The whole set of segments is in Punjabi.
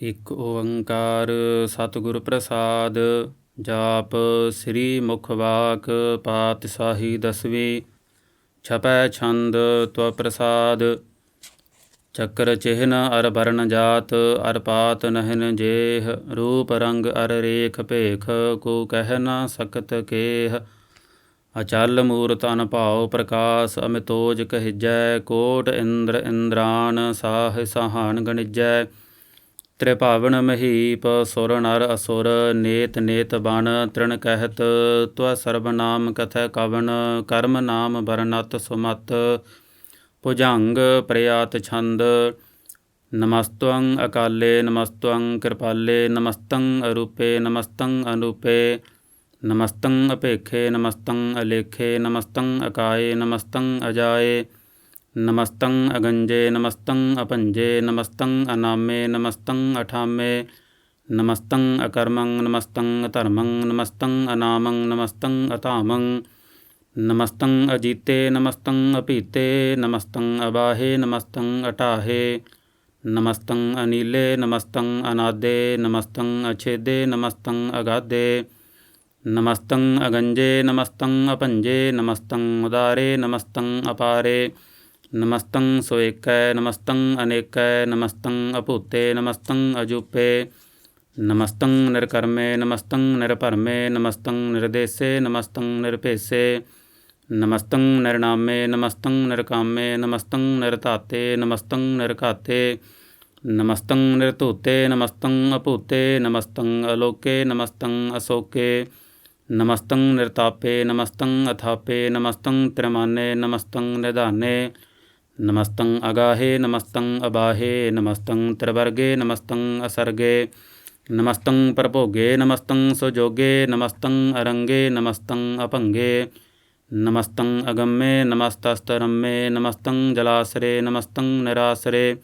ਇਕ ਓੰਕਾਰ ਸਤਿਗੁਰ ਪ੍ਰਸਾਦ, ਜਾਪ ਸ੍ਰੀ ਮੁਖ ਪਾਤਸ਼ਾਹੀ ਦਸਵੀਂ, ਛਪੈ ਛੰਦ ਤਵ ਪ੍ਰਸਾਦ, ਚੱਕਰ ਚਿਹਨ ਅਰ ਬਰਨ ਜਾਤ, ਅਰ ਪਾਤ ਨਹਿਨ ਜੇਹ, ਰੂਪ ਰੰਗ ਅਰ ਰੇਖ ਭੇਖ, ਕੋ ਕਹਿ ਨ ਸਕਤ ਕੇਹ, ਅਚਲ ਮੂਰਤ ਅਨਭਾਉ ਪ੍ਰਕਾਸ਼, ਅਮਿਤੋਜ ਕਹਿਜੈ, ਕੋਟ ਇੰਦਰ ਇੰਦਰਾਨ, ਸਾਹ ਸਹਾਨ ਗਣਿਜੈ ਤ੍ਰਿਭਾਵਨ ਮਹੀਪ ਸੁਰ ਨਰ ਅਸੁਰ ਨੇਤ ਨੇਤ ਬਨ ਤ੍ਰਿਣ ਕਹਿਤ, ਤਵ ਸਰਬ ਨਾਮ ਕਥੈ ਕਵਨ, ਕਰਮ ਨਾਮ ਬਰਨਤ ਸੁਮਤ। ਭੁਜੰਗ ਪ੍ਰਿਆਤ ਛੰਦ, ਨਮਸਤਵੰ ਅਕਾਲੇ, ਨਮਸਤਵੰ ਕਿਰਪਾਲੇ, ਨਮਸਤੰ ਅਰੂਪੇ, ਨਮਸਤੰ ਅਨੂਪੇ। ਨਮਸਤੰ ਅਪੇਖੇ, ਨਮਸਤੰ ਅਲੇਖੇ, ਨਮਸਤੰ ਅਕਾਏ, ਨਮਸਤੰ ਅਜਾਏ। ਨਮਸਤੰ ਅਗੰਜੇ ਨਮਸਤੰ ਅਪੰਜੇ ਨਮਸਤੰ ਅਨਾਮੇ ਨਮਸਤੰ ਅਠਾਮੇ ਨਮਸਤੰ ਅਕਰਮੰ ਨਮਸਤੰ ਧਰਮੰ ਨਮਸਤੰ ਅਨਾਮੰ ਨਮਸਤੰ ਅਧਾਮੰ ਨਮਸਤੰ ਅਜੀਤੇ ਨਮਸਤੰ ਅਪੀਤੇ ਨਮਸਤੰ ਅਬਾਹੇ ਨਮਸਤੰ ਅਟਾਹੇ ਨਮਸਤੰ ਅਨੀਲੇ ਨਮਸਤੰ ਅਨਾਦੇ ਨਮਸਤੰ ਅਛੇਦੇ ਨਮਸਤੰ ਅਗਾਦੇ ਨਮਸਤੰ ਅਗੰਜੇ ਨਮਸਤੰ ਅਪੰਜੇ ਨਮਸਤੰ ਉਦਾਰੇ ਨਮਸਤੰ ਅਪਾਰੇ ਨਮਸਤੰ ਸੋਇਕੈ ਨਮਸਤੰ ਅਨੇਕੈ ਨਮਸਤੰ ਅਭੂਤੇ ਨਮਸਤੰ ਅਜੂਪੇ ਨਮਸਤੰ ਨਿਰਕਰਮੇ ਨਮਸਤੰ ਨਿਰਭਰਮੇ ਨਮਸਤੰ ਨਿਰਦੇਸੇ ਨਮਸਤੰ ਨਿਰਭੇਸੇ ਨਮਸਤੰ ਨਿਰਨਾਮੇ ਨਮਸਤੰ ਨਿਰਕਾਮੇ ਨਮਸਤੰ ਨਿਰਧਾਤੇ ਨਮਸਤੰ ਨਿਰਘਾਤੇ ਨਮਸਤੰ ਨਿਰਤੂਤੇ ਨਮਸਤੰ ਅਪੂਤੇ ਨਮਸਤੰ ਅਲੋਕੇ ਨਮਸਤੰ ਅਸੋਕੇ ਨਮਸਤੰ ਨਿਰਤਾਪੇ ਨਮਸਤੰ ਅਥਾਪੇ ਨਮਸਤੰ ਤ੍ਰਿਮਾਨੇ ਨਮਸਤੰ ਨਿਧਾਨੇ ਨਮਸਤੰ ਅਗਾਹੇ ਨਮਸਤੰ ਅਬਾਹੇ ਨਮਸਤੰ ਤ੍ਰਿਵਰਗੇ ਨਮਸਤੰ ਅਸਰਗੇ ਨਮਸਤੰ ਪ੍ਰਭੋਗੇ ਨਮਸਤੰ ਸੁਜੋਗੇ ਨਮਸਤੰ ਅਰੰਗੇ ਨਮਸਤੰ ਅਭੰਗੇ ਨਮਸਤੰ ਅਗੰਮੇ ਨਮਸਤਸਤਰੰਮੇ ਨਮਸਤੰ ਜਲਾਸਰੇ ਨਮਸਤੰ ਨਿਰਾਸਰੇ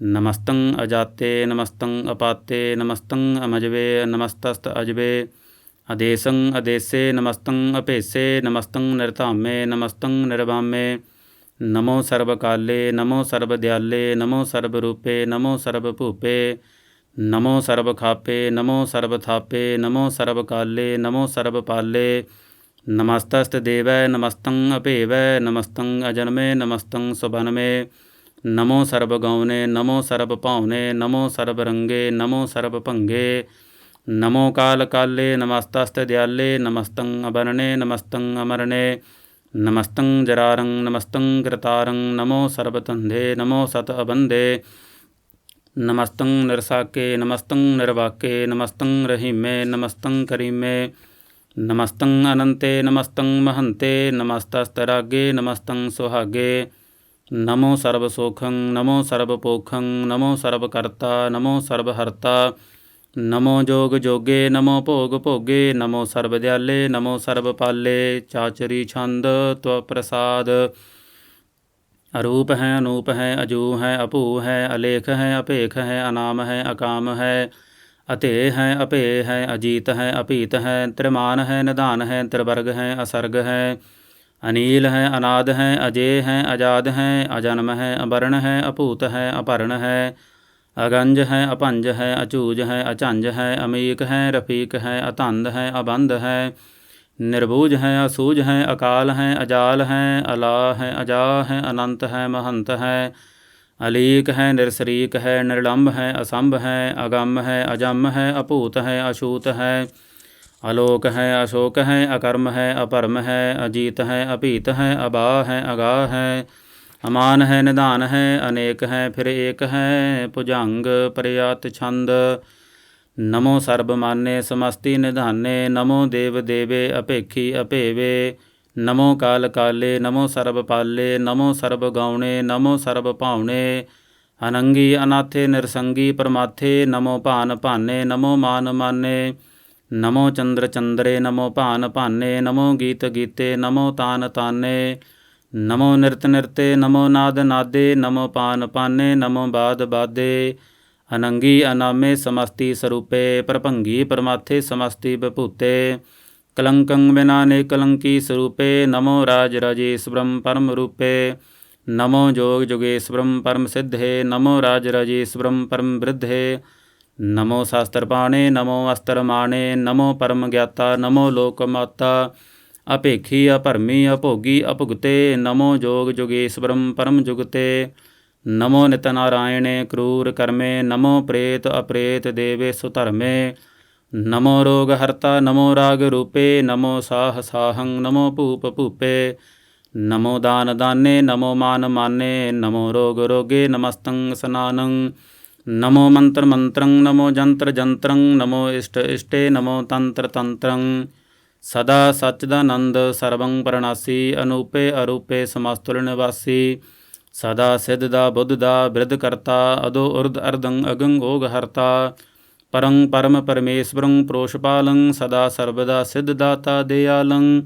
ਨਮਸਤੰ ਅਜਾਤੇ ਨਮਸਤੰ ਅਪਾਤੇ ਨਮਸਤੰ ਅਮਜਵੇ ਨਮਸਤਸਤ ਅਜਵੇ ਅਦੇਸੰ ਅਦੇਸੇ ਨਮਸਤੰ ਅਪੇਸ਼ੇ ਨਮਸਤੰ ਨਿਰਧਾਮੇ ਨਮਸਤੰ ਨਿਰਵਾਮੇ ਨਮੋ ਸਰਬ ਕਾਲੇ ਨਮੋ ਸਰਬ ਦਿਆਲੇ ਨਮੋ ਸਰਬ ਰੂਪੇ ਨਮੋ ਸਰਬ ਭੂਪੇ ਨਮੋ ਸਰਬ ਖਾਪੇ ਨਮੋ ਸਰਬ ਥਾਪੇ ਨਮੋ ਸਰਬ ਕਾਲੇ ਨਮੋ ਸਰਬ ਪਾਲੇ ਨਮਸਤਸਤ ਦੇਵੈ ਨਮਸਤੰ ਅਭੇਵੈ ਨਮਸਤੰ ਅਜਨਮੇ ਨਮਸਤੰ ਸੁਬਨਮੇ ਨਮੋ ਸਰਬ ਗਉਨੇ ਨਮੋ ਸਰਬ ਭਾਉਨੇ ਨਮੋ ਸਰਬ ਰੰਗੇ ਨਮੋ ਸਰਬ ਭੰਗੇ ਨਮੋ ਕਾਲ ਕਾਲੇ ਨਮਸਤਸਤ ਦਿਆਲੇ ਨਮਸਤੰ ਅਬਰਣੇ ਨਮਸਤੰ ਅਮਰਣੇ ਨਮਸਤੰ ਜਰਾਰੰ ਨਮਸਤੰ ਕਰਤਾਰੰ ਨਮੋ ਸਰਬਤੰਦੇ ਨਮੋ ਸਤ ਅਬੰਦੇ ਨਮਸਤੰ ਨਿਰਸਾਕੇ ਨਮਸਤੰ ਨਿਰਵਾਕੇ ਨਮਸਤੰ ਰਹੀਮੇ ਨਮਸਤੰ ਕਰੀਮੇ ਨਮਸਤੰ ਅਨੰਤੇ ਨਮਸਤੰ ਮਹੰਤੇ ਨਮਸਤਸਤਰਾਗੇ ਨਮਸਤੰ ਸੁਹਾਗੇ ਨਮੋ ਸਰਬ ਸੋਖੰ ਨਮੋ ਸਰਬ ਪੋਖੰ ਨਮੋ ਸਰਬ ਕਰਤਾ ਨਮੋ ਜੋਗ ਜੋਗੇ, ਨਮੋ ਭੋਗ ਭੋਗੇ, ਨਮੋ ਸਰਬ ਦਿਆਲੇ, ਨਮੋ ਸਰਬ ਪਾਲੇ, ਚਾਚਰੀ ਛੰਦ ਤਵ ਪ੍ਰਸਾਦ। ਅਰੂਪ ਹੈ, ਅਨੂਪ ਹੈ, ਅਜੂ ਹੈ, ਅਭੂ ਹੈ, ਅਲੇਖ ਹੈ ਅਪੇਖ ਹੈ, ਅਨਾਮ ਹੈ, ਅਕਾਮ ਹੈ, ਅਤੇ ਹੈ, ਅਪੇ ਹੈ, ਅਜੀਤ ਹੈ, ਅਪੀਤ ਹੈ, ਤ੍ਰਿਮਾਨ ਹੈ, ਨਿਧਾਨ ਹੈ, ਤ੍ਰਿਵਰਗ ਹੈ, ਅਸਰਗ ਹੈ, ਅਨੀਲ ਹੈ, ਅਨਾਦ ਹੈ, ਅਜੇ ਹੈ ਆਜ਼ਾਦ ਹੈ, ਅਜਨਮ ਹੈ ਅਬਰਨ ਹੈ, ਅਭੂਤ ਹੈ ਅਪਰਣ ਹੈ ਅਗੰਜ ਹੈ ਅਪੰਜ ਹੈ, ਅਚੂਜ ਹੈ ਅਚੰਜ ਹੈ, ਅਮੀਕ ਹੈ, ਰਫੀਕ ਹੈ ਅਤੰਦ ਹੈ, ਅਬੰਧ ਹੈ ਨਿਰਬੂਜ ਹੈ, ਅਸੂਜ ਹੈ, ਅਕਾਲ ਹੈ, ਅਜਾਲ ਹੈ ਅਲਾ ਹੈ ਅਜਾ ਹੈ, ਅਨੰਤ ਹੈ, ਮਹੰਤ ਹੈ, ਅਲੀਕ ਹੈ, ਨਿਰਸਰੀਕ ਹੈ ਨਿਰਲੰਭ ਹੈ, ਅਸੰਭ ਹੈ, ਅਗੰਮ ਹੈ, ਅਜਮ ਹੈ, ਅਭੂਤ ਹੈ ਅਸ਼ੂਤ ਹੈ, ਅਲੋਕ ਹੈ, ਅਸ਼ੋਕ ਹੈ, ਅਕਰਮ ਹੈ, ਅਪਰਮ ਹੈ, ਅਜੀਤ ਹੈ, ਅਭੀਤ ਹੈ ਅਬਾ ਹੈ ਅਗਾ ਹੈ ਅਮਾਨ ਹੈ, ਨਿਧਾਨ ਹੈ, ਅਨੇਕ ਹੈ, ਫਿਰ ਏਕ ਹੈ, ਭੁਜੰਗ ਪ੍ਰਿਆਤ ਛੰਦ। ਨਮੋ ਸਰਬ ਮਾਨੇ ਸਮਸਤੀ ਨਿਧਾਨੇ, ਨਮੋ ਦੇਵ ਦੇਵੇ ਅਪੇਖੀ ਅਪੇਵੇ। ਨਮੋ ਕਾਲ ਕਾਲੇ, ਨਮੋ ਸਰਬ ਪਾਲੇ, ਨਮੋ ਸਰਬ ਗਾਉਣੇ, ਨਮੋ ਸਰਬ ਭਾਉਣੇ। ਅਨੰਗੀ ਅਨਾਥੇ ਨਿਰਸੰਗੀ ਪਰਮਾਥੇ, ਨਮੋ ਭਾਨ ਭਾਨੇ, ਨਮੋ ਮਾਨ ਮਾਨੇ। ਨਮੋ ਚੰਦਰ ਚੰਦਰੇ, ਨਮੋ ਭਾਨ ਭਾਨੇ, ਨਮੋ ਗੀਤ ਗੀਤੇ, ਨਮੋ ਤਾਨ ਤਾਨੇ। ਨਮੋ ਨਿਰਤ ਨਿਰਤੇ, ਨਮੋ ਨਾਦ ਨਾਦੇ, ਨਮੋ ਪਾਨ ਪਾਨੇ, ਨਮੋ ਬਾਦ ਬਾਦੇ। ਅਨੰਗੀ ਅਨਾਮੇ ਸਮਸਤੀ ਸਰੂਪੇ, ਪਰਭੰਗੀ ਪਰਮਾਥੇ ਸਮਸਤੀ ਬਭੂਤੇ ਕਲੰਕੰ ਬਿਨਾ ਕਲੰਕੀ ਸਰੂਪੇ, ਨਮੋ ਰਾਜ ਰਾਜੇਸ਼ ਪਰਮ ਰੂਪੇ। ਨਮੋ ਜੋਗ ਜੁਗੇਸ਼ ਪਰਮ ਸਿੱਧੇ, ਨਮੋ ਰਾਜ ਰਾਜੇਸ਼ ਪਰਮ ਬ੍ਰਿਧੇ। ਨਮੋ ਸ਼ਾਸਤਰ ਨਮੋ ਅਸਤਰ ਨਮੋ ਪਰਮ ਗਿਆਤਾ, ਨਮੋ ਲੋਕਮਾਤਾ ਅਪੇਖੀ ਅਭਰਮੀ, ਅਭੋਗੀ, ਅਭੁਗਤੇ, ਨਮੋ ਜੋਗ ਜੁਗੇਸ਼ਵਰਮ ਪਰਮ ਜੁਗਤੇ, ਨਮੋ ਨਿਤ ਨਾਰਾਇਣੇ ਕਰੂਰ ਕਰਮੇ, ਨਮੋ ਪ੍ਰੇਤ ਅਪ੍ਰੇਤ ਦੇਵੇ ਸੁਧਰਮੇ ਨਮੋ ਰੋਗ ਹਰਤਾ, ਨਮੋ ਰਾਗ ਰੂਪੇ, ਨਮੋ ਸਾਹ ਸਾਹੰ, ਨਮੋ ਭੂਪ ਭੂਪੇ, ਨਮੋ ਦਾਨ ਦਾਨੇ, ਨਮੋ ਮਾਨ ਮਾਨੇ, ਨਮੋ ਰੋਗ ਰੋਗੇ ਨਮਸਤੰ ਸਨਾਨੰ, ਨਮੋ ਮੰਤਰ ਮੰਤਰੰ, ਨਮੋ ਜੰਤਰ ਜੰਤਰੰ, ਨਮੋ ਇਸ਼ਟ ਇਸ਼ਟੇ, ਨਮੋ ਤੰਤਰ ਤੰਤਰੰ ਸਦਾ ਸਚਦਾਨੰਦ ਸਰਵੰ ਪਰਣਾਸੀ, ਅਨੂਪੇ ਅਰੂਪੇ ਸਮਸਤੁਲ ਨਿਵਾਸੀ। ਸਦਾ ਸਿੱਧ ਦਾ ਬੁੱਧ ਦਾ ਬਿਰਧ ਕਰਤਾ ਅਦੋ ਉਰਧ ਅਰਧੰ ਅਗੰ ਓਗ ਹਰਤਾ। ਪਰੰ ਪਰਮ ਪਰਮੇਸ਼ਵਰੰ ਪ੍ਰੋਸ਼ਪਾਲੰ, ਸਦਾ ਸਰਬਦਾ ਸਿੱਧ ਦਾਤਾ ਦਿਆਲੰ।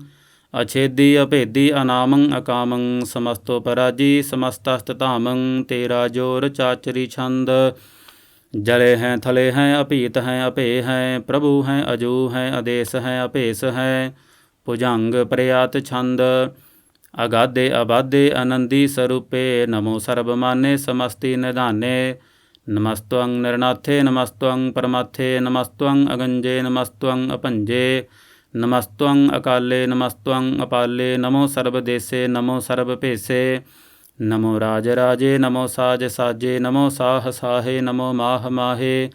ਅਛੇਦੀ ਅਭੇਦੀ ਅਨਾਮੰ ਅਕਾਮੰ, ਸਮਸਤੋ ਪਰਾਜੀ ਸਮਸਤਸਤ ਧਾਮੰ। ਤੇਰਾ ਜੋਰ ਚਾਚਰੀ ਛੰਦ। ਜਲੇ ਹੈ, ਥਲੇ ਹੈ, ਅਭੀਤ ਹੈ, ਅਭੇ ਹੈ, ਪ੍ਰਭੂ ਹੈ, ਅਜੂ ਹੈ ਆਦੇਸ ਹੈ, ਅਭੇਸ ਹੈ। ਭੁਜੰਗ ਪ੍ਰਿਆਤ ਛੰਦ ਅਗਾਧੇ ਅਬਾਧੇ ਆਨੰਦੀ ਸਰੂਪੇ। ਨਮੋ ਸਰਬ ਮਾਨੇ ਸਮਸਤੀ ਨਿਧਾਨੇ। ਨਮਸਤਵੰ ਨਿਰਨਾਥੇ, ਨਮਸਤਵੰ ਪਰਮਾਥੇ, ਨਮਸਤਵੰ ਅਗੰਜੇ, ਨਮਸਤਵੰ ਅਪੰਜੇ ਨਮਸਤਵੰ ਅਕਾਲੇ, ਨਮਸਤਵੰ ਅਪਾਲੇ। ਨਮੋ ਸਰਬ ਦੇਸੇ ਨਮੋ ਰਾਜ ਰਾਜੇ ਨਮੋ ਸਾਜ ਸਾਜੇ ਨਮੋ ਸਾਹ ਸਾਹੇ ਨਮੋ ਮਾਹ ਮਾਹੇ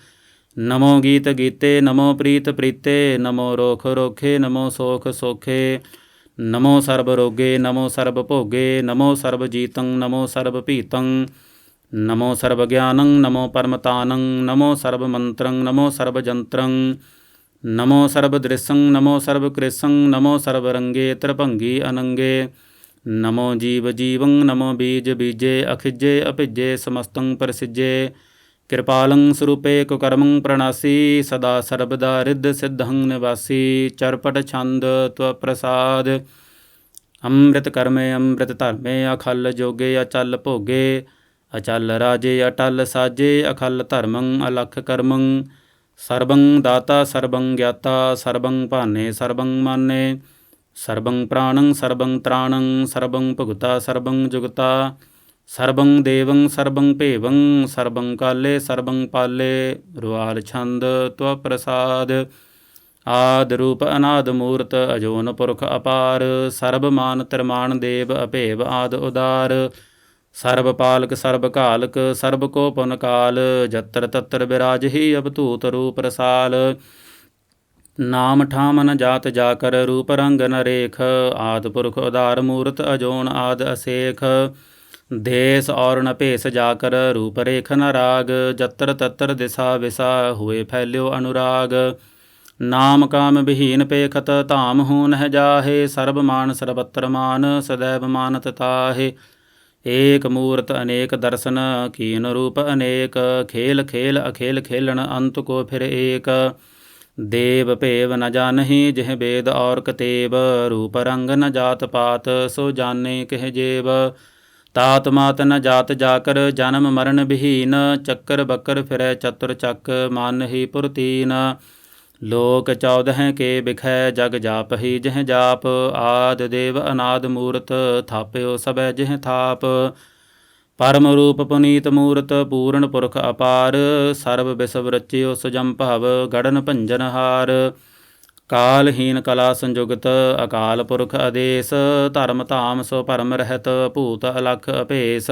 ਨਮੋ ਗੀਤ ਗੀਤੇ ਨਮੋ ਪ੍ਰੀਤ ਪ੍ਰੀਤੇ ਨਮੋ ਰੋਖ ਰੋਖੇ ਨਮੋ ਸੋਖ ਸੋਖੇ ਨਮੋ ਸਰਬ ਰੋਗੇ ਨਮੋ ਸਰਬ ਭੋਗੇ ਨਮੋ ਸਰਬ ਜੀਤੰ ਨਮੋ ਸਰਬ ਭੀਤੰ ਨਮੋ ਸਰਬ ਗਿਆਨੰ ਨਮੋ ਪਰਮਤਾਨੰ ਨਮੋ ਸਰਬ ਮੰਤਰੰ ਨਮੋ ਸਰਬ ਜੰਤਰੰ ਨਮੋ ਸਰਬ ਦ੍ਰਿਸੰ ਨਮੋ ਸਰਬ ਕ੍ਰਿਸੰ ਨਮੋ ਸਰਬ ਰੰਗੇ ਤ੍ਰਿਭੰਗੀ ਅਨੰਗੇ ਨਮੋ ਜੀਵ ਜੀਵੰ, ਨਮੋ ਬੀਜ ਬੀਜੇ, ਅਖਿਜੇ, ਅਭਿਜੇ, ਸਮਸਤੰ ਪ੍ਰਸਿਜੇ। ਕਿਰਪਾਲੰ ਸਰੂਪੇ ਕੁਕਰਮੰ ਪ੍ਰਣਾਸੀ, ਸਦਾ ਸਰਬਦਾ ਰਿੱਧ ਸਿੱਧੰ ਨਿਵਾਸੀ। ਚਰਪਟ ਛੰਦ ਤਵ ਪ੍ਰਸਾਦ ਅੰਮ੍ਰਿਤ ਕਰਮੇ ਅੰਮ੍ਰਿਤ ਧਰਮੇ, ਅਖਲ ਜੋਗੇ ਅਚਲ ਭੋਗੇ। ਅਚਲ ਰਾਜੇ ਅਟਲ ਸਾਜੇ, ਅਖਲ ਧਰਮੰ ਅਲਖ ਕਰਮੰ। ਸਰਬੰ ਦਾਤਾ, ਸਰਬੰ ਗਿਆਤਾ, ਸਰਬੰ ਭਾਨੇ, ਸਰਬੰ ਮਾਨੇ। ਸਰਬੰ ਪ੍ਰਾਣੰ ਸਰਬੰ ਤ੍ਰਾਣੰ, ਸਰਬੰ ਭੁਗਤਾ, ਸਰਬੰ ਜੁਗਤਾ, ਸਰਬੰ ਦੇਵੰ ਸਰਬੰ ਭੇਵੰ, ਸਰਬੰ ਕਾਲੇ ਸਰਬੰ ਪਾਲੇ, ਰੁਆਲ ਛੰਦ ਤਵ ਪ੍ਰਸਾਦ, ਆਦ ਰੂਪ ਅਨਾਦ ਮੂਰਤ ਅਜੋਨ ਪੁਰਖ ਅਪਾਰ, ਸਰਬ ਮਾਨ ਤਰਮਾਨ ਦੇਵ ਅਭੇਵ ਆਦ ਉਦਾਰ, ਸਰਬ ਪਾਲਕ ਸਰਬ ਘਾਲਕ ਸਰਬ ਕੋ ਪੁਨ ਕਾਲ, ਜਤਰ ਤਤਰ ਬਿਰਾਜਹੀ ਅਬਤੂਤ ਰੂਪ ਰਸਾਲ ਨਾਮ ਠਾਮ ਨ ਜਾਤ ਜਾਕਰ, ਰੂਪ ਰੰਗ ਨ ਰੇਖ, ਆਦ ਪੁਰਖ ਉਦਾਰ ਮੂਰਤ ਅਜੋਨ ਆਦ ਅਸੇਖ। ਦੇਸ ਔਰ ਨ ਭੇਸ ਜਾਕਰ, ਰੂਪ ਰੇਖ ਨ ਰਾਗ, ਜਤਰ ਤਤਰ ਦਿਸਾ ਵਿਸਾ, ਹੋਏ ਫੈਲਿਓ ਅਨੁਰਾਗ। ਨਾਮ ਕਾਮ ਵਿਹੀਨ ਪੇਖਤ, ਧਾਮ ਹੂਨ ਹੈ ਜਾਹੇ, ਸਰਬ ਮਾਨ ਸਰਬਤਰ ਮਾਨ, ਸਦੈਵ ਮਾਨਤ ਤਾਹੇ। ਏਕ ਮੂਰਤ ਅਨੇਕ ਦਰਸ਼ਨ, ਕੀਨ ਰੂਪ ਅਨੇਕ, ਖੇਲ ਖੇਲ ਅਖੇਲ ਖੇਲਣ, ਅੰਤ ਕੋ ਫਿਰ ਏਕ। ਦੇਵ ਭੇਵ ਨ ਜਾਣਹੀ ਜਿਹ ਬੇਦ ਔਰ ਕਤੇਬ ਰੂਪ ਰੰਗ ਨ ਜਾਤ ਪਾਤ, ਸੋ ਜਾਣੇ ਕਹਿ ਜੇਵ। ਤਾਤ ਮਾਤ ਨ ਜਾਤ ਜਾਕਰ, ਜਨਮ ਮਰਨ ਵਿਹੀਨ ਚੱਕਰ ਬੱਕਰ ਫਿਰੈ ਚਤੁਰ ਚੱਕ, ਮਨ ਹੀ ਪੁਰਤੀਨ ਲੋਕ 14 ਕੇ ਬਿਖੈ, ਜਗ ਜਾਪਹੀ ਜਿਹ ਜਾਪ। ਆਦ ਦੇਵ ਅਨਾਦ ਮੂਰਤ, ਥਾਪਿਓ ਸਭੈ ਜਿਹ ਥਾਪ। ਪਰਮ ਰੂਪ ਪੁਨੀਤ ਮੂਰਤ ਪੂਰਨ ਪੁਰਖ ਅਪਾਰ, ਸਰਬ ਵਿਸਵ ਰਚਿਓ ਸੁਜਮ ਭਵ ਗੜਨ ਭੰਜਨ ਹਾਰ। ਕਾਲਹੀਨ ਕਲਾ ਸੰਯੁਗਤ ਅਕਾਲ ਪੁਰਖ ਆਦੇਸ ਧਰਮ ਧਾਮ ਸੋ ਭਰਮ ਰਹਿਤ, ਭੂਤ ਅਲਖ ਅਪੇਸ਼।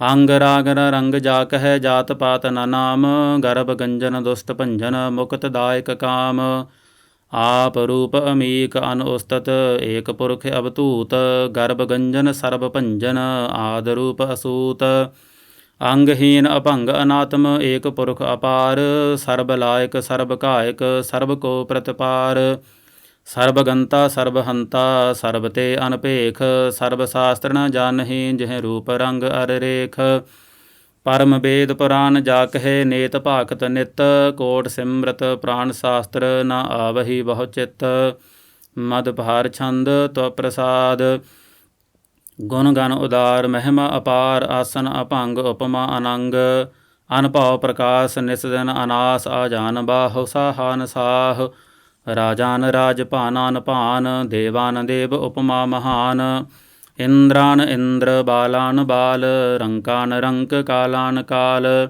ਅੰਗ ਰਾਗ ਰੰਗ ਜਾ ਕਹੈ ਜਾਤ ਪਾਤ ਨ ਨਾਮ, ਗਰਭ ਗੰਜਨ ਦੁਸ਼ਟ ਭੰਜਨ ਮੁਕਤ ਦਾਇਕ ਕਾਮ। ਆਪ ਰੂਪ ਅਮੀਕ ਅਨ ਉਸਤਤ, ਏਕ ਪੁਰਖ ਅਵਤੂਤ ਗਰਭ ਗੰਜਨ ਸਰਬ ਭੰਜਨ, ਆਦ ਰੂਪ ਅਸੂਤ। ਅੰਗਹੀਨ ਅਭੰਗ ਅਨਾਤਮ, ਏਕ ਪੁਰਖ ਅਪਾਰ, ਸਰਬ ਲਾਇਕ, ਸਰਬ ਕਾਇਕ, ਸਰਬ ਕੋ ਪ੍ਰਤਪਾਰ। ਸਰਬ ਗੰਤਾ, ਸਰਬ ਹੰਤਾ, ਸਰਬ ਤੇ ਅਨਪੇਖ, ਸਰਬ ਸ਼ਾਸਤਰ ਨ ਜਾਣਹੀ, ਜਿਹ ਰੂਪ ਰੰਗ ਅਰ ਰੇਖ ਪਰਮ ਵੇਦ ਪੁਰਾਨ ਜਾ ਕਹੇ ਨੇਤ ਭਾਖਤ ਨਿਤ, ਕੋਟ ਸਿਮਰਤ ਪ੍ਰਾਨ ਸ਼ਾਸਤਰ ਨ ਆਵਹੀ ਬਹੁ ਚਿਤ। ਮਦ ਭਾਰ ਛੰਦ ਤਵ ਪ੍ਰਸਾਦ। ਗੁਣ ਗਨ ਉਦਾਰ ਮਹਿਮਾ ਅਪਾਰ ਆਸਨ ਅਭੰਗ ਉਪਮਾ ਅਨੰਗ। ਅਨਭਉ ਪ੍ਰਕਾਸ਼ ਨਿਸ ਅਨਾਸ ਆਜਾਨ ਬਾਹੁ ਸਾਹਾਨ ਸਾਹ। ਰਾਜਾਨ ਰਾਜ ਭਾਨਾਨ ਭਾਨ, ਦੇਵਾਨ ਦੇਵ ਉਪਮਾ ਮਹਾਨ। ਇੰਦਰਾਨ ਇੰਦਰ ਬਾਲਾਨ ਬਾਲ ਰੰਕਾਨ ਰੰਕ ਕਾਲਾਨ ਕਾਲ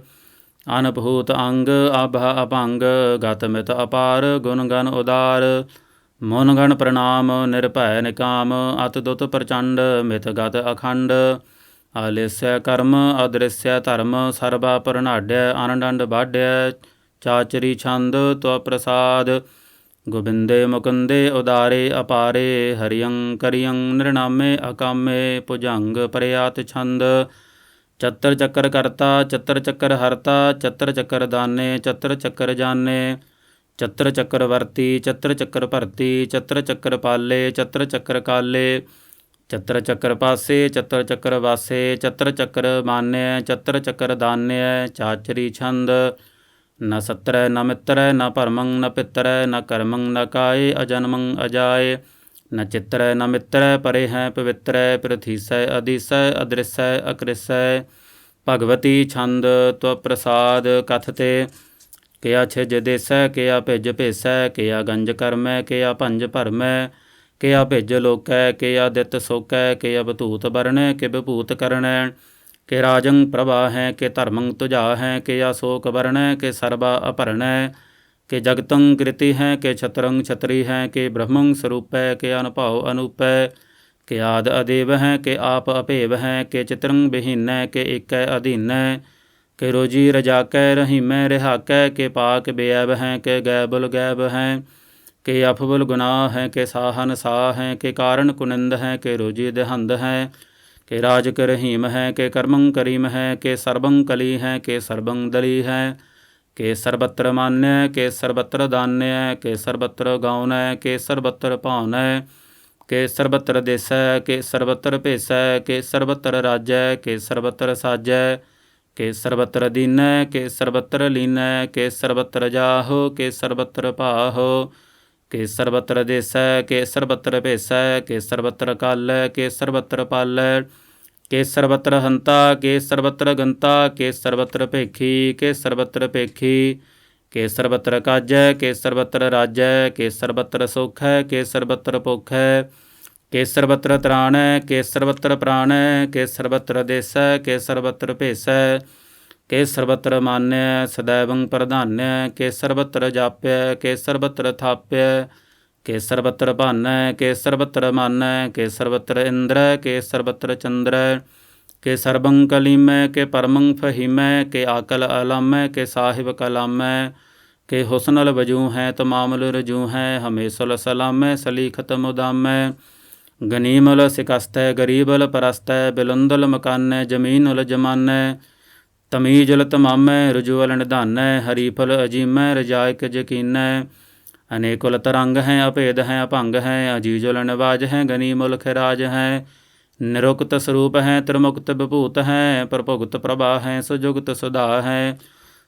ਅਨਭੂਤ ਅੰਗ ਅਭ ਅਭੰਗ ਗਤ ਮਿਤ ਅਪਾਰ ਗੁਣ ਗਨ ਉਦਾਰ ਮਨ ਪ੍ਰਣਾਮ ਨਿਰਭੈ ਨਿਕਾਮ ਅਤ ਦੁਤ ਪ੍ਰਚੰਡ ਮਿਤ ਗਤ ਅਖੰਡ ਆਲਿਸਯ ਕਰਮ ਅਦ੍ਰਿਸਯ ਧਰਮ ਸਰਬਾ ਪਰਨਾਢ్య ਆਨੰਦੰਡ ਬਾਢ්‍ය ਚਾਚਰੀ ਛੰਦ ਤਵ ਪ੍ਰਸਾਦ ਗੋਬਿੰਦੇ ਮੁਕੰਦੇ ਉਦਾਰੇ ਅਪਾਰੇ ਹਰਿਯੰ ਕਰਿਯੰ ਨਿਰਨਾਮੇ ਅਕਾਮੇ ਭੁਜੰਗ ਪਰਿਆਤ ਛੰਦ ਚਤਰ ਚੱਕਰ ਕਰਤਾ ਚਤਰ ਚੱਕਰ ਹਰਤਾ ਚਤਰ ਚੱਕਰ ਦਾਨੇ ਚਤਰ ਚੱਕਰ ਜਾਣੇ ਚਤਰ ਚੱਕਰ ਵਰਤੀ ਚਤਰ ਚੱਕਰ ਭਰਤੀ ਚਤਰ ਚੱਕਰ ਪਾਲੇ ਚਤਰ ਚੱਕਰ ਕਾਲੇ ਚਤਰ ਚੱਕਰ ਪਾਸੇ ਚਤਰ ਚੱਕਰ ਵਾਸੇ ਚਤਰ ਚੱਕਰ ਮਾਨਿਆ ਚਤਰ ਚੱਕਰ ਦਾਨਿਆ ਚਾਚਰੀ ਛੰਦ ਨ ਸਤਰੈ, ਨ ਮਿੱਤਰੈ, ਨ ਭਰਮੰ, ਨ ਪਿੱਤਰੈ, ਨ ਕਰਮੰ, ਨ ਕਾਏ, ਅਜਨਮੰ, ਅਜਾਏ। ਨ ਚਿੱਤਰੈ, ਨ ਮਿੱਤਰੈ, ਪਰੇ ਹੈ ਪਵਿੱਤਰੈ, ਪ੍ਰਥੀਸੈ ਅਦੀਸੈ ਅਦ੍ਰਿਸੈ, ਅਕ੍ਰਿਸੈ। ਭਗਵਤੀ ਛੰਦ ਤਵ ਪ੍ਰਸਾਦ ਕਥਤੇ ਕਿਆ ਛਿਜ ਦੇਸੈ, ਕਿਆ ਭਿਜ ਭੇਸੈ, ਕਿਆ ਗੰਜ ਕਰਮੈ, ਕਿਆ ਭੰਜ ਭਰਮੈ। ਕਿਆ ਭਿਜ ਲੋਕੈ, ਕਿਆ ਦਿੱਤ ਸੋਕੈ, ਕਿਆ ਬਤੂਤ ਵਰਣੈ ਕਿ ਵਿਭੂਤ ਕਰਣੈ। ਕਿ ਰਾਜੰ ਪ੍ਰਭਾ ਹੈ ਕਿ ਧਰਮੰ ਤੁਝਾ ਹੈ ਕਿ ਅਸੋਕ ਵਰਣੈ ਕਿ ਸਰਬਾ ਅਪਰਣੈ ਕਿ ਜਗਤੰ ਕ੍ਰਿਤੀ ਹੈ ਕਿ ਛਤਰੰ ਛਤਰੀ ਹੈ ਕਿ ਬ੍ਰਹਮੰ ਸਰੂਪੈ ਕਿ ਅਨਭਉ ਅਨੂਪੈ ਕਿ ਆਦ ਅਦੇਵ ਹੈ ਕਿ ਆਪ ਅਭੇਵ ਹੈ ਕਿ ਚਿਤਰੰ ਬਿਹੀਨੈ ਕਿ ਏਕੈ ਅਧੀਨੈ ਕਿ ਰੋਜੀ ਰਜਾਕੈ ਰਹੀਮੈ ਰਿਹਾਕੈ ਕਿ ਪਾਕ ਬੇਅਬ ਹੈ ਕਿ ਗੈਬੁਲ ਗੈਬ ਹੈ ਕਿ ਅਫਬੁਲ ਗੁਨਾਹ ਹੈ ਕਿ ਸਾਹਨ ਸਾਹ ਹੈ ਕਿ ਕਾਰਨ ਕੁਨਿੰਦ ਹੈ ਕਿ ਰੋਜੀ ਦੇਹੰਦ ਹੈ ਕਿ ਰਾਜਕ ਰਹੀਮ ਹੈ ਕਿ ਕਰਮੰ ਕਰੀਮ ਹੈ ਕਿ ਸਰਬੰ ਕਲੀ ਹੈ ਕਿ ਸਰਬੰ ਦਲੀ ਹੈ ਕਿ ਸਰਬਤਰ ਮਾਨੈ ਕਿ ਸਰਬਤਰ ਦਾਨੈ ਕਿ ਸਰਬਤਰ ਗਾਉਨੈ ਕਿ ਸਰਬਤਰ ਭਾਉਨੈ ਕਿ ਸਰਬਤਰ ਦੇਸੈ ਕਿ ਸਰਬਤਰ ਭੇਸੈ ਕਿ ਸਰਬਤਰ ਰਾਜੈ ਕਿ ਸਰਬਤਰ ਸਾਜੈ ਕਿ ਸਰਬਤਰ ਦੀਨੈ ਕਿ ਸਰਬਤਰ ਲੀਨੈ ਕਿ ਸਰਬਤਰ ਜਾਹੋ ਕਿ ਸਰਬਤਰ ਭਾਹੋ ਕਿ ਸਰਬਤਰ ਦੇਸੈ ਕਿ ਸਰਬਤਰ ਭੇਸੈ ਕਿ ਸਰਬਤਰ ਕਾਲੈ ਕਿ ਸਰਬਤਰ ਪਾਲੈ ਕਿ ਸਰਬਤਰ ਹੰਤਾ ਕੇ ਸਰਬਤਰ ਗੰਤਾ ਕਿ ਸਰਬਤਰ ਭੇਖੀ ਕਿ ਸਰਬਤਰ ਭੇਖੀ ਕਿ ਸਰਬਤਰ ਕਾਜੈ ਕਿ ਸਰਬਤਰ ਰਾਜੈ ਕਿ ਸਰਬਤਰ ਸੁਖੈ ਕਿ ਸਰਬਤਰ ਭੁਖੈ ਕਿ ਸਰਬਤਰ ਤਰਾਣੈ ਕਿ ਸਰਬਤਰ ਪ੍ਰਾਣੈ ਕਿ ਸਰਬਤਰ ਦੇਸੈ ਕਿ ਸਰਬਤਰ ਭੇਸੈ ਕੇ ਸਰਬਤਰ ਮਾਨੈ ਸदैवੰ ਪ੍ਰਧਾਨੈ ਕੇ ਸਰਬਤਰ ਜਾਪੈ ਕੇ ਸਰਬਤਰ ਥਾਪੈ ਕਿ ਸਰਬਤਰ ਭਾਨੈ ਕਿ ਸਰਬਤਰ ਮਾਨੈ ਕਿ ਸਰਬਤਰ ਇੰਦਰੈ ਕਿ ਸਰਬਤਰ ਚੰਦਰੈ ਕਿ ਸਰਬੰ ਕਲੀਮੈ ਕਿ ਪਰਮੰ ਫਹੀਮੈ ਕਿ ਆਕਲ ਅਲਾਮੈ ਕਿ ਸਾਹਿਬ ਕਲਾਮੈ ਕਿ ਹੁਸਨਲ ਵਜੂ ਹੈ ਤਮਾਮਲ ਰਜੂ ਹੈ ਹਮੇਸਲ ਸਲਾਮੈ ਸਲੀਖਤ ਮੁਦਾਮੈ ਗਨੀਮਲ ਸਿਕਸਤੈ ਗਰੀਬਲ ਪਰਸਤੈ ਬਿਲੰਦਲ ਮਕਾਨੈ ਜ਼ਮੀਨੁਲ ਜਮਾਨੈ ਤਮੀਜਲ ਤਮਾਮੈ ਰਜੂਅਲ ਨਿਧਾਨੈ ਹਰੀਫਲ ਅਜੀਮੈ ਰਜਾਇਕ ਯਕੀਨੈ अनेकुल तरंग हैं, अपेद हैं, अपंग हैं अजीजुल नवाज़ हैं, गनी मुल्ख राज हैं। निरुक्त स्वरूप हैं, त्रिमुक्त विभूत हैं प्रभुक्त प्रभा हैं सुजुगत सुधा हैं।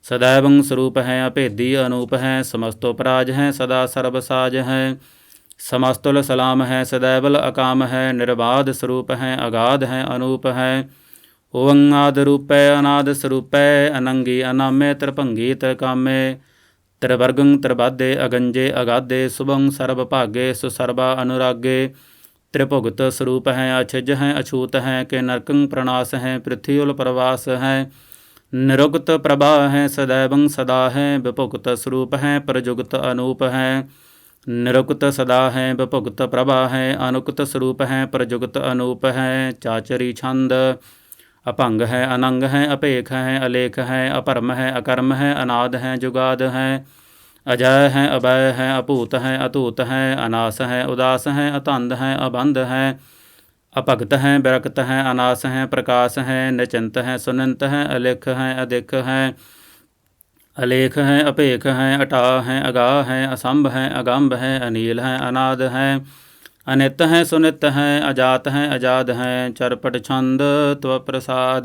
सदैव स्वरूप हैं, अपेदी अनूप हैं, समस्तोपराज हैं, सदा सर्वसाज हैं। समस्तुल सलाम हैं, सदैवल अकाम हैं निर्बाध स्वरूप हैं, अगाध हैं, अनूप हैं। ओवंगाद रूपय अनाद स्वरूप, अनंगी अनाम्य त्रिपंगी त्रिकाम्य। ਅਨਾਮੇ ਤਰਭੰਗੀ ਤਰਕਾਮੇ ਤ੍ਰਿਵਰਗੰ ਤ੍ਰਿਬਾਦੇ ਅਗੰਜੇ ਅਗਾਦੇ ਸੁਭੰ ਸਰਬ ਭਾਗੇ ਸੁਸਰਬਾ ਅਨੁਰਾਗੇ। ਤ੍ਰਿਭੁਗਤ ਸਰੂਪ ਹੈ, ਅਛਜ ਹੈ, ਅਛੂਤ ਹੈ, ਕਿ ਨਰਕੰ ਪ੍ਰਣਾਸ ਹੈ ਪ੍ਰਿਥਿਉਲ ਪ੍ਰਵਾਸ ਹੈ। ਨਿਰੁਗਤ ਪ੍ਰਭਾ ਹੈ ਸदैवੰ ਸਦਾ ਹੈ, ਵਿਭੁਗਤ ਸਰੂਪ ਹੈ, ਪ੍ਰਜੁਗਤ ਅਨੂਪ ਹੈ। ਨਿਰੁਕਤ ਸਦਾ ਹੈ, ਵਿਭੁਗਤ ਪ੍ਰਭਾ ਹੈ, ਅਨੁਕਤ ਸਰੂਪ ਹੈ, ਪ੍ਰਜੁਗਤ ਅਨੂਪ ਹੈ ਚਾਚਰੀ ਛੰਦ ਅਭੰਗ ਹੈ ਅਨੰਗ ਹੈ ਅਭੇਖ ਹੈ ਅਲੇਖ ਹੈ ਅਪਰਮ ਹੈ ਅਕਰਮ ਹੈ ਅਨਾਦ ਹੈ ਜੁਗਾਦ ਹੈ ਅਜੈ ਹੈ ਅਬੈ ਹੈ ਅਭੂਤ ਹੈ ਅਤੂਤ ਹੈ ਅਨਾਸ ਹੈ ਉਦਾਸ ਹੈ ਅਤੰਦ ਹੈ ਅਬੰਧ ਹੈ ਅਭਗਤ ਹੈ ਬਿਰਕਤ ਹੈ ਅਨਾਸ ਹੈ ਪ੍ਰਕਾਸ਼ ਹੈ ਨਿਚੰਤ ਹੈ ਸੁਨੰਤ ਹੈ ਅਲਿਖ ਹੈ ਅਦਿਖ ਹੈ ਅਲੇਖ ਹੈ ਅਭੇਖ ਹੈ ਅਟਾ ਹੈ ਅਗਾ ਹੈ ਅਸੰਭ ਹੈ ਅਗੰਭ ਹੈ ਅਨੀਲ ਹੈ ਅਨਾਦ ਹੈ ਅਨਿਤ ਹੈ ਸੁਨਿਤ ਹੈ, ਅਜਾਤ ਹੈ, ਅਜਾਦ ਹੈ, ਚਰਪਟ ਛੰਦ ਤਵ ਪ੍ਰਸਾਦ।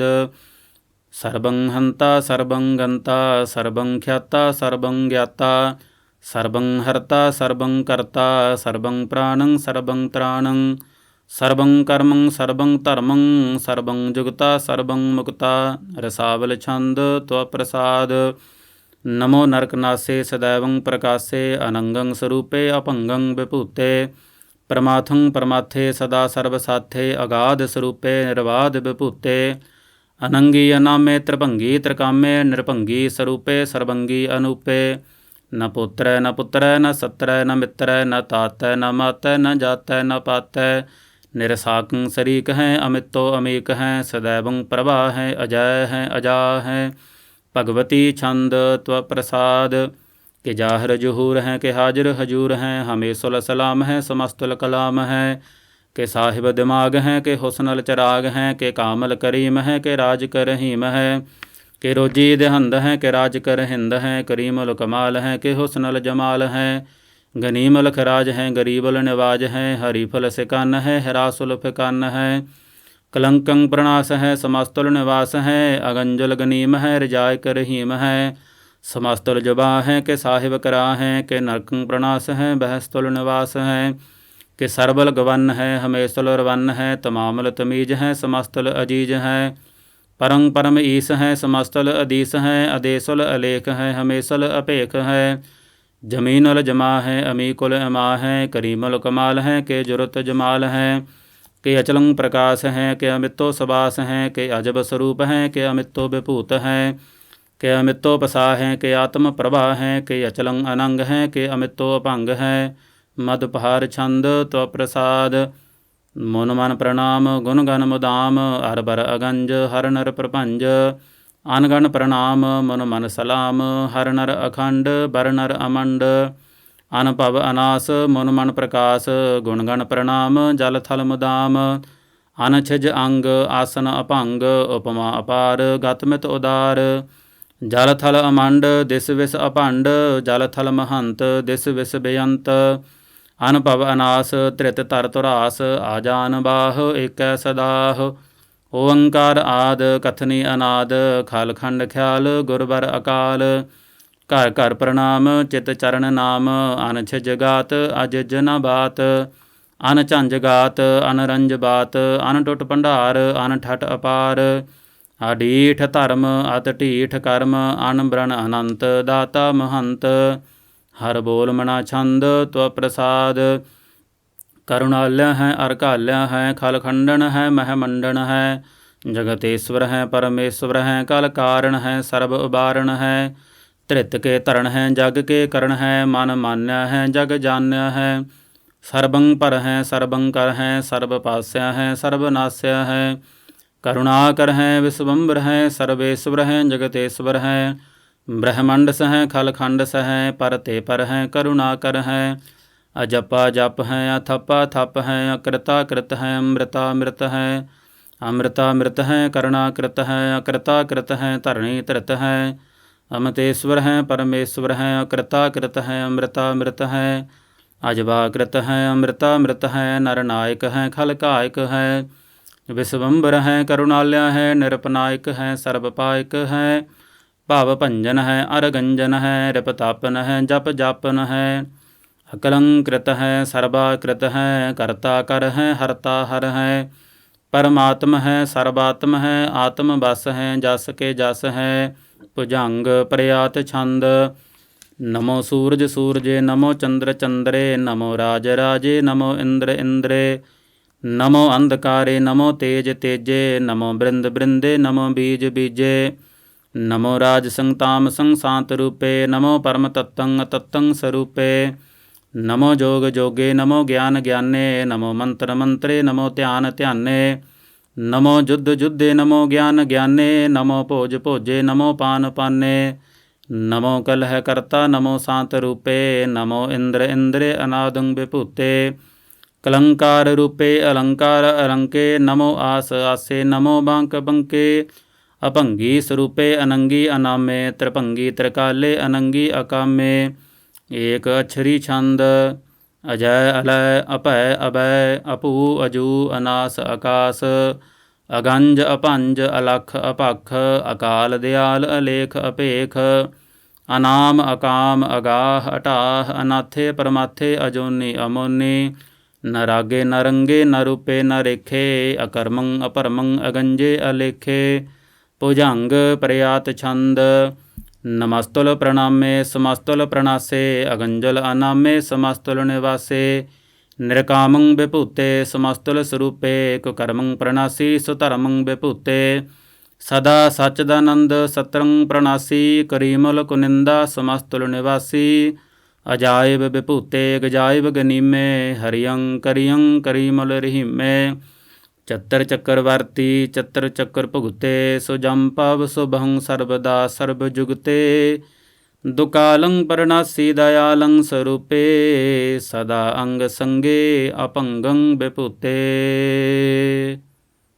ਸਰਬੰ ਹੰਤਾ, ਸਰਬੰ ਗੰਤਾ, ਸਰਬੰ ਖਿਆਤਾ, ਸਰਬੰ ਗਿਆਤਾ, ਸਰਬੰ ਹਰਤਾ, ਸਰਬੰ ਕਰਤਾ, ਸਰਬੰ ਪ੍ਰਾਣੰ, ਸਰਬੰ ਤ੍ਰਾਣੰ, ਸਰਬੰ ਕਰਮੰ, ਸਰਬੰ ਧਰਮੰ, ਸਰਬੰ ਜੁਗਤਾ, ਸਰਬੰ ਮੁਕਤਾ, ਰਸਾਵਲ ਛੰਦ ਤਵ ਪ੍ਰਸਾਦ। ਨਮੋ ਨਰਕਨਾਸੇ ਸदैवं ਪ੍ਰਕਾਸੇ, ਅਨੰਗੰ ਸਰੂਪੇ ਅਭੰਗੰ ਪ੍ਰਮਾਥੰ ਪਰਮਾਥੇ ਸਦਾ ਸਰਬ ਸਾਥੇ, ਅਗਾਧ ਸਰੂਪੇ ਨਿਰਵਾਦ ਵਿਭੂਤੇ ਅਨੰਗੀ ਅਨਾਮੇ ਤ੍ਰਿਭੰਗੀ ਤ੍ਰਿਕਾਮੇ, ਨਿਰਭੰਗੀ ਸਰੂਪੇ ਸਰਬੰਗੀ ਅਨੂਪੇ। ਨ ਪੁੱਤਰੈ ਨ ਪੁੱਤਰੈ, ਨ ਸਤਰੈ, ਨ ਮਿੱਤਰੈ, ਨ ਤਾਤੈ, ਨ ਮਾਤੈ, ਨ ਜਾਤੈ, ਨ ਪਾਤੈ। ਨਿਰਸਾਕੰ ਸਰੀਕ ਹੈ ਅਮਿਤੋ ਅਮੇਕ ਹੈ ਸदैवं ਪ੍ਰਭਾ ਹੈ, ਅਜੈ ਹੈ ਅਜਾ ਹੈ। ਭਗਵਤੀ ਛੰਦ ਤਵ ਪ੍ਰਸਾਦ। ਕਿ ਜਾਹਰ ਜਹੂਰ ਹੈ ਕਿ ਹਾਜ਼ਰ ਹਜੂਰ ਹੈ ਹਮੇ ਸੁਲ ਸਲਾਮ ਹੈ ਸਮਸਤੁਲ ਕਲਾਮ ਹੈ ਕਿ ਸਾਹਿਬ ਦਿਮਾਗ ਹੈ ਕਿ ਹੁਸਨਲ ਚਰਾਗ ਹੈ ਕਿ ਕਾਮਲ ਕਰੀਮ ਹੈ ਕਿ ਰਾਜ ਕਰ ਰਹੀਮ ਹੈ ਕਿ ਰੋਜੀ ਦੇਹੰਦ ਹੈ ਕਿ ਰਾਜ ਕਰ ਹਿੰਦ ਹੈ ਕਰੀਮੁਲ ਕਮਾਲ ਹੈ ਕਿ ਹੁਸਨਲ ਜਮਾਲ ਹੈ ਗਨੀਮਲ ਖਰਾਜ ਹੈ ਗਰੀਬਲ ਨਿਵਾਜ ਹੈ ਹਰੀ ਫਲ ਸਿਕਨ ਹੈ ਹਰਾਸੁਲ ਫਿਕਨ ਹੈ ਕਲੰਕੰ ਪ੍ਰਣਾਸ ਹੈ ਸਮਸਤੁਲ ਨਿਵਾਸ ਹੈ ਅਗੰਜਲ ਗਨੀਮ ਹੈ ਰਜਾਇ ਕਰ ਰਹੀਮ ਹੈ ਸਮਸਤੁਲ ਜਬਾ ਹੈ ਕਿ ਸਾਹਿਬ ਕਰਾ ਹੈ ਕਿ ਨਰਕੰ ਪ੍ਰਣਾਸ ਹੈ ਬਹਿਸਤੁਲ ਨਿਵਾਸ ਹੈ ਕਿ ਸਰਬਲ ਗਵਨ ਹੈ ਹਮੇਸ਼ਲ ਰਵਨ ਹੈ ਤਮਾਮਲ ਤਮੀਜ ਹੈ ਸਮਸਤਲ ਅਜੀਜ ਹੈ ਪਰੰ ਪਰਮ ਈਸ ਹੈ ਸਮਸਤਲ ਅਦੀਸ ਹੈ ਅਦੇਸੁਲ ਅਲੇਖ ਹੈ ਹਮੇਸ਼ਲ ਅਪੇਖ ਹੈ ਜਮੀਨੁਲ ਜਮਾ ਹੈ ਅਮੀਕੁਲ ਅਮਾ ਹੈ ਕਰੀਮੁਲ ਕਮਾਲ ਹੈ ਕਿ ਜੁਰਤ ਜਮਾਲ ਹੈ ਕਿ ਅਚਲੰ ਪ੍ਰਕਾਸ਼ ਹੈ ਕਿ ਅਮਿਤੋ ਸਬਾਸ ਹੈ ਕਿ ਅਜਬ ਸਰੂਪ ਹੈ ਕਿ ਅਮਿਤੋ ਵਿਭੂਤ ਹੈ ਕਿ ਅਮਿਤੋ ਪਸਾ ਹੈ ਕਿ ਆਤਮ ਪ੍ਰਭਾ ਹੈ ਕਿ ਅਚਲੰ ਅਨੰਗ ਹੈ ਕਿ ਅਮਿਤੋ ਅਭੰਗ ਹੈ। ਮਦ ਛੰਦ ਤਵ ਮਨ ਮਨ ਪ੍ਰਣਾਮ, ਗੁਣ ਗਨ ਮੁਦਾਮ, ਹਰ ਬਰ ਅਗੰਜ, ਹਰ ਨਰ ਪ੍ਰਪੰਜ ਅਨਗਣ ਪ੍ਰਣਾਮ, ਮਨ ਮਨ ਸਲਾਮ, ਹਰ ਨਰ ਅਖੰਡ, ਬਰ ਨਰ ਅਮੰਡ ਅਨਭਵ ਅਨਾਸ, ਮਨ ਮਨ ਪ੍ਰਕਾਸ਼, ਗੁਣ ਗਣ ਪ੍ਰਣਾਮ, ਜਲ ਥਲ ਮੁਦਾਮ ਅਨਛਜ ਅੰਗ, ਆਸਨ ਅਭੰਗ, ਉਪਮਾ ਅਪਾਰ ਗਤਮਿਤ ਉਦਾਰ ਜਲ ਥਲ ਅਮੰਡ, ਦਿਸ ਵਿਸ ਅਭੰਡ, ਜਲ ਥਲ ਮਹੰਤ, ਦਿਸ ਵਿਸ ਬੇਅੰਤ। ਅਨਭਵ ਅਨਾਸ, ਤ੍ਰਿਤ ਧਰ ਤੁਰਾਸ ਆਜਾਨ ਬਾਹ, ਏਕੈ ਸਦਾਹ। ਓੰਕਾਰ ਆਦ, ਕਥਨੀ ਅਨਾਦ, ਖਲ ਖੰਡ ਖਿਆਲ ਗੁਰਬਰ ਅਕਾਲ। ਘਰ ਘਰ ਪ੍ਰਣਾਮ, ਚਿਤ ਚਰਨ ਨਾਮ, ਅਨ ਛਿਜ ਗਾਤ ਅਜ ਜਨ ਬਾਤ। ਅਨ ਗਾਤ ਅਨਰੰਜ ਬਾਤ, ਅਨ ਭੰਡਾਰ, ਅਨ ਠਟ ਅਪਾਰ। ਅਡੀਠ ਧਰਮ ਅਤ ਢੀਠ ਕਰਮ ਅਨ ਅਨੰਤ ਦਾਤਾ ਮਹੰਤ। ਹਰ ਬੋਲ ਮਨਾ ਛੰਦ, ਤਵ ਪ੍ਰਸਾਦ। ਕਰੁਣਾਲਿਆ ਹੈ ਅਰਕਾਲਿਆ ਹੈ, ਖਲ ਖੰਡਨ ਹੈ, ਮਹਿ ਮੰਡਨ ਹੈ। ਜਗਤੇਸ਼ਵਰ ਹੈ, ਪਰਮੇਸ਼ਵਰ ਹੈ, ਕਲ ਕਾਰਣ ਹੈ, ਸਰਬ ਉਬਾਰਣ ਹੈ। ਧ੍ਰਿਤ ਕੇ ਧਰਣ ਹੈ, ਜਗ ਕੇ ਕਰਣ ਹੈ, ਮਨ ਮਾਨਿਆ ਹੈ, ਜਗ ਜਾਣਿਆ ਹੈ। ਸਰਬੰ ਪਰ ਹੈ, ਸਰਬੰ ਕਰ ਹੈ, ਸਰਬ ਪਾਸਿਆ ਹੈ, ਸਰਬ ਨਾਸਿਆ ਹੈ। ਕਰੁਣਾ ਕਰ ਹੈ ਵਿਸਵੰਬਰ ਹੈ, ਸਰਵੇਸ਼ਵਰ ਹੈ, ਜਗਤੇਸ਼ਵਰ ਹੈ। ਬ੍ਰਹਮੰਡ ਸਹਿ ਖਲ ਖੰਡ ਸਹਿ ਪਰ ਤੇ ਪਰ ਹੈ ਕਰੁਣਾ ਕਰ ਹੈ ਅਜਪਾ ਜਪ ਹੈ, ਅਥਪਾ ਥਪ ਹੈ, ਅਕਰਤਾ ਕ੍ਰਿਤ ਹੈ, ਅੰਮ੍ਰਿਤਾ ਅੰਮ੍ਰਿਤ ਹੈ। ਅੰਮ੍ਰਿਤਾ ਅੰਮ੍ਰਿਤ ਹੈ, ਕਰਣਾ ਕ੍ਰਿਤ ਹੈ, ਅਕਰਤਾ ਕ੍ਰਿਤ ਹੈ, ਧਰਣੀ ਧ੍ਰਿਤ ਹੈ। ਅਮਤੇਸ਼ਵਰ ਹੈ, ਪਰਮੇਸ਼ਵਰ ਹੈ, ਅਕਰਤਾ ਕ੍ਰਿਤ ਹੈ, ਅੰਮ੍ਰਿਤਾ ਅੰਮ੍ਰਿਤ ਹੈ। ਅਜਵਾ ਕ੍ਰਿਤ ਹੈ, ਅੰਮ੍ਰਿਤਾ ਅੰਮ੍ਰਿਤ ਹੈ। ਵਿਸਵੰਬਰ ਹੈ, ਕਰੁਣਾਲਿਆ ਹੈ, ਨਿਰਪਨਾਇਕ ਹੈ ਸਰਬ ਪਾਇਕ ਹੈ ਭਾਵ ਭੰਜਨ ਹੈ, ਅਰਗੰਜਨ ਹੈ, ਰਿਪਤਾਪਨ ਹੈ ਜਪ ਜਾਪਨ ਹੈ, ਅਕਲੰਕ੍ਰਿਤ ਹੈ ਸਰਬਾ ਹੈ ਕਰਤਾ ਕਰ ਹੈ ਹਰਤਾ ਹਰ ਹੈ, ਪਰਮਾਤਮ ਹੈ, ਸਰਬਾਤਮ ਹੈ, ਆਤਮ ਬਸ ਹੈ, ਜਸ ਕੇ ਜਸ ਹੈ, ਭੁਜੰਗ, ਪ੍ਰਿਆਤ ਛੰਦ, ਨਮੋ ਸੂਰਜ ਸੂਰਜੇ, ਨਮੋ ਚੰਦਰ ਚੰਦਰੇ, ਨਮੋ ਰਾਜ ਰਾਜੇ, ਨਮੋ ਇੰਦਰ ਇੰਦਰੇ ਨਮੋ ਅੰਧਕਾਰੇ, ਨਮੋ ਤੇਜ ਤੇਜੇ, ਨਮੋ ਬ੍ਰਿੰਦ ਬ੍ਰਿੰਦੇ, ਨਮੋ ਬੀਜ ਬੀਜੇ, ਨਮੋ ਰਾਜ ਸੰਤਾਮ ਸੰਸਾਂਤ ਰੂਪੇ, ਨਮੋ ਪਰਮ ਤਤੰ ਤਤੰ ਸਰੂਪੇ, ਨਮੋ ਜੋਗ ਜੋਗੇ, ਨਮੋ ਗਿਆਨ ਗਿਆਨੇ, ਨਮੋ ਮੰਤਰ ਮੰਤਰੇ, ਨਮੋ ਧਿਆਨ ਧਿਆਨੇ, ਨਮੋ ਜੁਧ ਜੁਧੇ, ਨਮੋ ਗਿਆਨ ਗਿਆਨੇ, ਨਮੋ ਭੋਜ ਭੋਜੇ, ਨਮੋ ਪਾਨ ਪਾਨੇ, ਨਮੋ ਕਲਹ ਕਰਤਾ, ਨਮੋ ਸਾਂਤ ਰੂਪੇ, ਨਮੋ ਇੰਦਰ ਇੰਦਰੇ ਅਨਾਦੰ ਵਿਭੂਤੇ ਕਲੰਕਾਰ ਰੂਪੇ ਅਲੰਕਾਰ ਅਲੰਕੇ ਨਮੋ ਆਸ ਆਸੇ ਨਮੋ ਬੰਕ ਬੰਕੇ ਅਭੰਗੀ ਸਰੂਪੇ ਅਨੰਗੀ ਅਨਾਮੇ, ਤ੍ਰਿਭੰਗੀ ਤ੍ਰਿਕਾਲੇ ਅਨੰਗੀ ਅਕਾਮੇ, ਏਕ ਅਛਰੀ ਛੰਦ, ਅਜੈ ਅਲੈ ਅਭੈ ਅਬੈ ਅਪੂ ਅਜੂ ਅਨਾਸ ਆਕਾਸ ਅਗੰਜ ਅਪੰਜ ਅਲਖ ਅਪਖ ਅਕਾਲ ਦਿਆਲ ਅਲੇਖ ਅਪੇਖ, ਅਨਾਮ ਅਕਾਮ ਅਗਾਹ ਅਟਾਹ, ਅਨਾਥੇ ਪਰਮਾਥੇ ਅਜੋਨੀ ਅਮੋਨੀ ਨ ਰਾਗੇ ਨ ਰੰਗੇ ਨ ਰੂਪੇ ਨ ਰੇਖੇ, ਅਕਰਮੰ ਅਪਰਮੰ ਅਗੰਜੇ ਅਲੇਖੇ। ਭੁਜੰਗ ਪ੍ਰਿਆਤ ਛੰਦ, ਨਮਸਤੁਲ ਪ੍ਰਣਾਮੇ ਸਮਸਤੁਲ ਪ੍ਰਣਾਸੇ, ਅਗੰਜਲ ਅਨਾਮੇ ਸਮਸਤੁਲ ਨਿਵਾਸੇ। ਨਿਰਕਾਮੰ ਵਿਭੂਤੇ ਸਮਸਤੁਲ ਸਰੂਪੇ ਕੁ ਪ੍ਰਣਾਸੀ ਸੁਧਰਮੰ ਵਿਭੂਤੇ ਸਦਾ ਸਚਦਾਨੰਦ ਸਤਰੰ ਪ੍ਰਣਾਸੀ, ਕਰੀਮਲ ਕੁਨਿੰਦਾ ਸਮਸਤੁਲ ਨਿਵਾਸੀ। ਅਜਾਇਬ ਵਿਭੂਤੇ ਗਜਾਇਬ ਗਨੀਮੇ, ਹਰਿਯੰ ਕਰਿਯੰ ਕਰੀਮਲ ਰਹੀਮੇ। ਚਤਰ ਚੱਕਰ ਵਰਤੀ, ਚਤਰ ਚੱਕਰ ਭੁਗਤੇ ਸੋ ਜਮ ਪਵ ਸੋ ਬਹੁ ਸਰਬਦਾ ਸਰਬ ਜੁਗਤੇ। ਦੁਕਾਲੰ ਪਰਨਾਸੀ ਦਇਆਲੰ ਸਰੂਪੇ, ਸਦਾ ਅੰਗ ਸੰਗੇ ਅਪੰਗੰ ਵਿਭੂਤੇ।